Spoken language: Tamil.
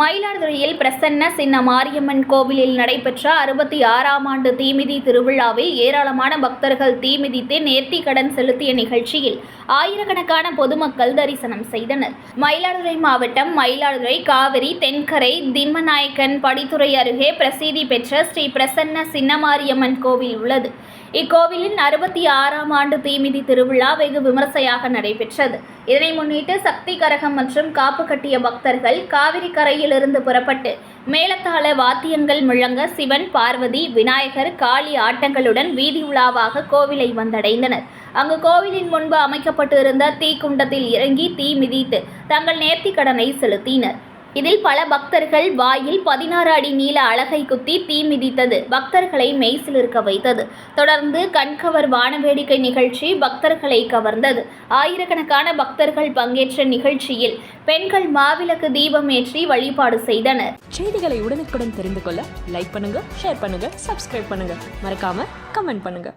மயிலாடுதுறையில் பிரசன்ன சின்ன மாரியம்மன் கோவிலில் நடைபெற்ற அறுபத்தி ஆறாம் ஆண்டு தீமிதி திருவிழாவில் ஏராளமான பக்தர்கள் தீமிதித்து நேர்த்தி கடன் செலுத்திய நிகழ்ச்சியில் ஆயிரக்கணக்கான பொதுமக்கள் தரிசனம் செய்தனர். மயிலாடுதுறை மாவட்டம் மயிலாடுதுறை காவிரி தென்கரை திம்மநாயக்கன் படித்துறை அருகே பிரசித்தி பெற்ற ஸ்ரீ பிரசன்ன சின்னமாரியம்மன் கோவில் உள்ளது. இக்கோவிலின் அறுபத்தி ஆறாம் ஆண்டு தீமிதி திருவிழா வெகு விமர்சையாக நடைபெற்றது. இதனை முன்னிட்டு சக்தி கரகம் மற்றும் காப்பு கட்டிய பக்தர்கள் காவிரி கரையிலிருந்து புறப்பட்டு மேலத்தாள வாத்தியங்கள் முழங்க சிவன் பார்வதி விநாயகர் காளி ஆட்டங்களுடன் வீதி உலாவாக கோவிலை வந்தடைந்தனர். அங்கு கோவிலின் முன்பு அமைக்கப்பட்டிருந்த தீக்குண்டத்தில் இறங்கி தீ மிதித்து தங்கள் நேர்த்தி கடனை செலுத்தினர். இதில் பல பக்தர்கள் வாயில் பதினாறு அடி நீள அழகை குத்தி தீ மிதித்தது. பக்தர்களை மெய்சிலிருக்க வைத்தது. தொடர்ந்து கண்கவர் வானவேடிக்கை நிகழ்ச்சி பக்தர்களை கவர்ந்தது. ஆயிரக்கணக்கான பக்தர்கள் பங்கேற்ற நிகழ்ச்சியில் பெண்கள் மாவிளக்கு தீபம் ஏற்றி வழிபாடு செய்தனர். செய்திகளை உடனுக்குடன் தெரிந்து கொள்ள லைக் பண்ணுங்க ஷேர் பண்ணுங்க சப்ஸ்கிரைப் பண்ணுங்க. மறக்காம கமெண்ட் பண்ணுங்க.